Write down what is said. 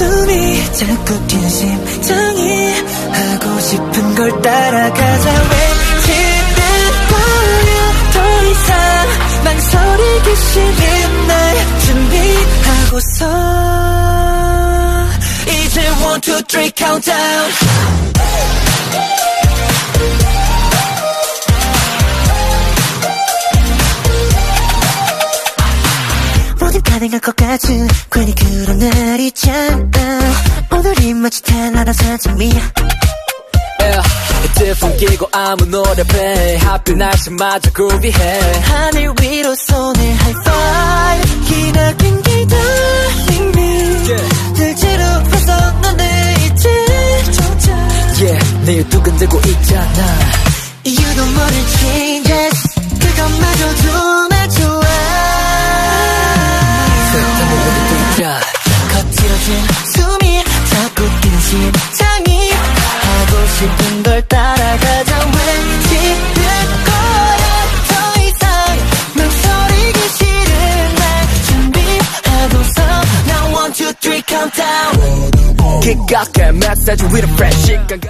숨이 자꾸 뛰는 심장이 하고 싶은 걸 따라가자. 외치는 거야. 더 이상 망설이기 싫은 날 준비하고서 이제 one two three countdown 가능할 것 같은 괜히 그런 날 있잖아. 오늘이 마치 산책이야. Yeah, 헤드폰 끼고 아무 노래 play. 하필 날씨마저 groovy해. 하늘 위로 손을 하이파이브 기나긴 me 들지로 벗어나네 이제 조차 Yeah, 내일 두근대고 있잖아. 이유도 모를 changes. 그것마저도 뛰자 거칠어진 숨이 자꾸 뛰는 심장이 하고 싶은 걸 따라가자. 외치는 거야? 더 이상 망설이기 싫은 날 준비하고서 Now one two three countdown. 기각해 메시지 a fresh